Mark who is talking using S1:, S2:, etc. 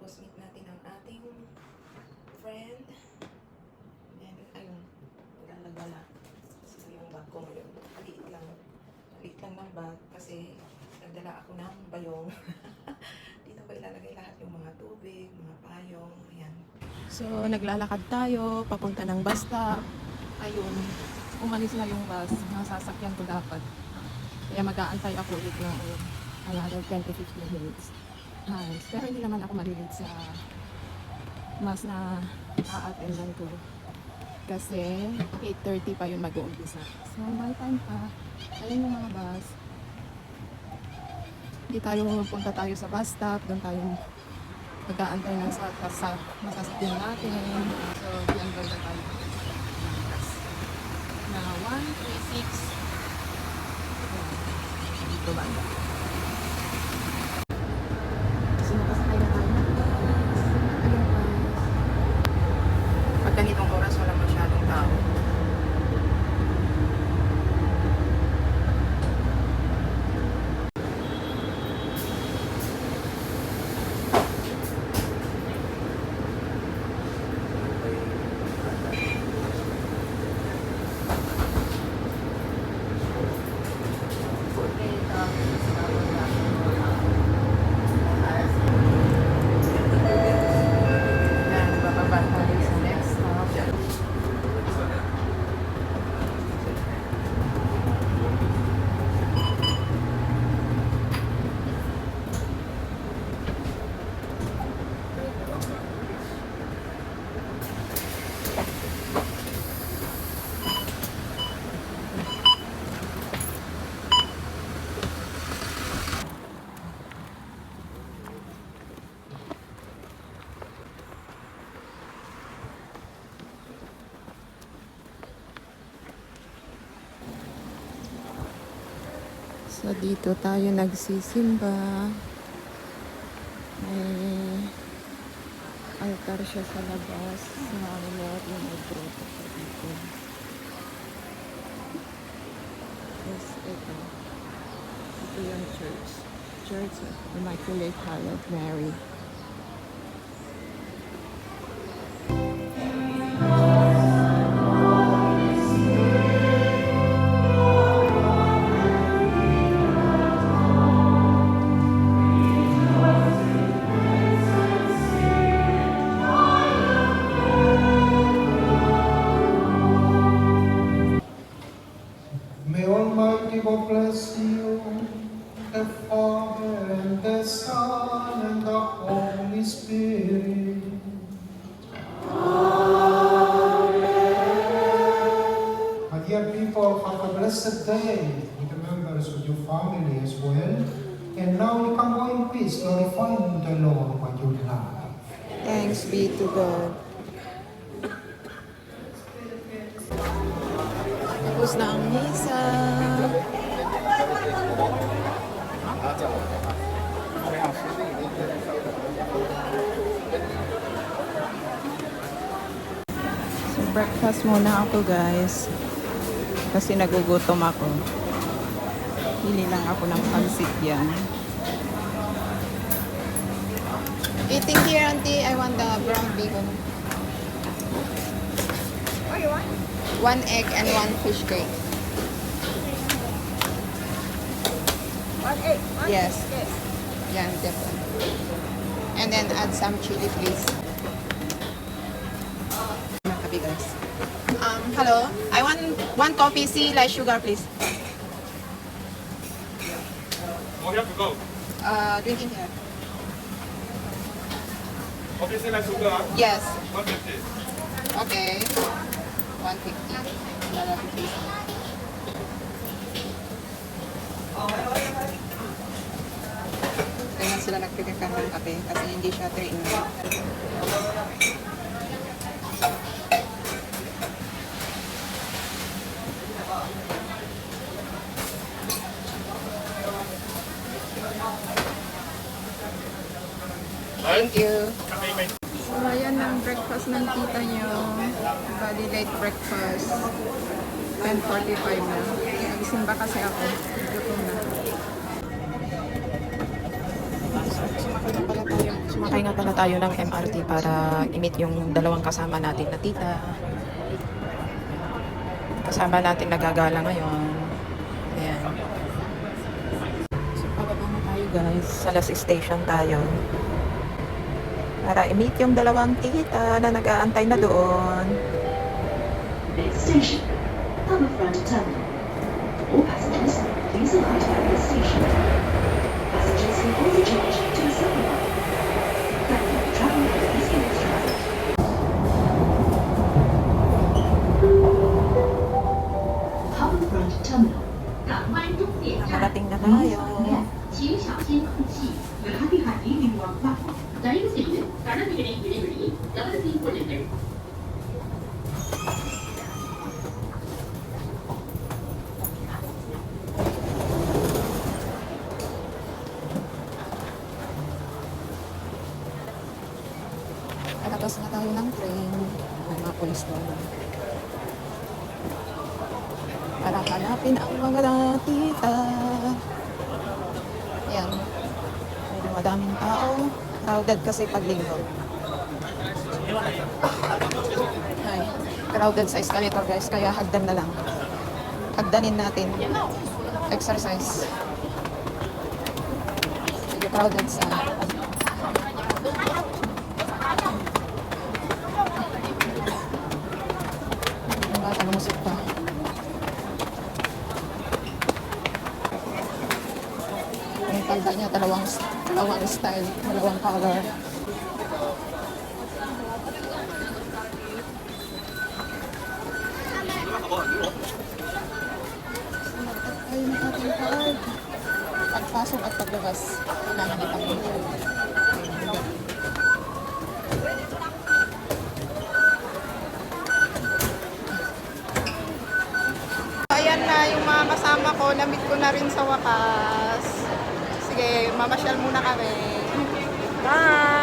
S1: Tapos meet natin ang ating friend. Then, ayun, wala nagdala. Kasi yung bag ko ngayon, maliit lang. Maliit lang ng bag kasi nagdala ako ng bayong. Dito ko ilalagay lahat yung mga tubig, mga payong, ayan. So, naglalakad tayo, papunta ng bus stop. Ayun, umalis na yung bus. Nasasakyan ko dapat. Kaya mag-aantay ako ulit ng another 10 to 15 minutes. Nice. Pero hindi naman ako malilate sa mas na a-attendan ko. Kasi 8.30 pa yun mag-uumpisa. So, may time pa. Ayun yung mga bus. Hindi tayo punta tayo sa bus stop. Doon tayo mag-aantay ng sa, sa, sa masasakyan natin. So, diyan banda tayo. Na 136 dito banda. So, nakasakay na tayo ng bus. Ayun, guys. Pag ganitong oras, wala masyadong tao. Yan, bababa tayo sa next stop. So, dito tayo nagsisimba. May altar siya sa labas. Sinamulot yung ibrota siya dito. Yes, ito. Ito yung church. Church of Immaculate Heart of Mary.
S2: Spirit. My dear people, have a blessed day with the members of your family as well. And now you can go in peace, glorifying the Lord by your life.
S1: Thanks be to God. Breakfast muna ako guys. Kasi nagugutom ako. Pili lang ako ng pansit yan. Eating here, auntie. I want the brown bacon.
S3: Oh, you want?
S1: One egg and one fish cake.
S3: One egg. One
S1: Yes.
S3: Yes.
S1: Yan, different. And then add some chili, please. Hello. I want one coffee, C, less sugar, please.
S4: Oh, you have to go.
S1: Uh, drinking here.
S4: Obviously, like sugar, ah.
S1: Yes.
S4: 150.
S1: Okay. 150. Another 50. Kaya sila ng kape kasi hindi siya 3 in 1. Thank you. So, ayan ang breakfast ng tita nyo. Bali late breakfast. 10.45 na. Nagisimba kasi ako. Gutom na. Sumakay na pala tayo ng MRT para i-meet yung dalawang kasama natin na tita. Kasama natin nagagala ngayon. Ayan. So, pababa na tayo guys. Sa last station tayo para i-meet yung dalawang tita na nag-aantay na doon.
S5: Next station, Terminal. All passengers, please alight at station. Passengers can also change to the second one. Thank you for traveling with
S1: na tayo.
S5: 请
S1: tayo.
S5: 小心空气，與下啲係呢邊運發。
S6: 第一線カナビレデリバリーダブルピンポレベル
S1: Palabas na tayo ng train. May mga pulis doon. Para hanapin ang mga tita. Madaming tao. Crowded kasi pag linggo. Ay, crowded sa escalator guys. Kaya hagdan na lang. Hagdanin natin. Exercise. Medyo crowded sa Ang niya, dalawang, dalawang style, dalawang color. Sinagtag tayo ng ating card. Pagpasok at paglabas, kailangan ipag-card.
S3: Ayan na yung mga kasama ko. Namit ko na rin sa wakas. Sige, mamasyal muna kami. Bye!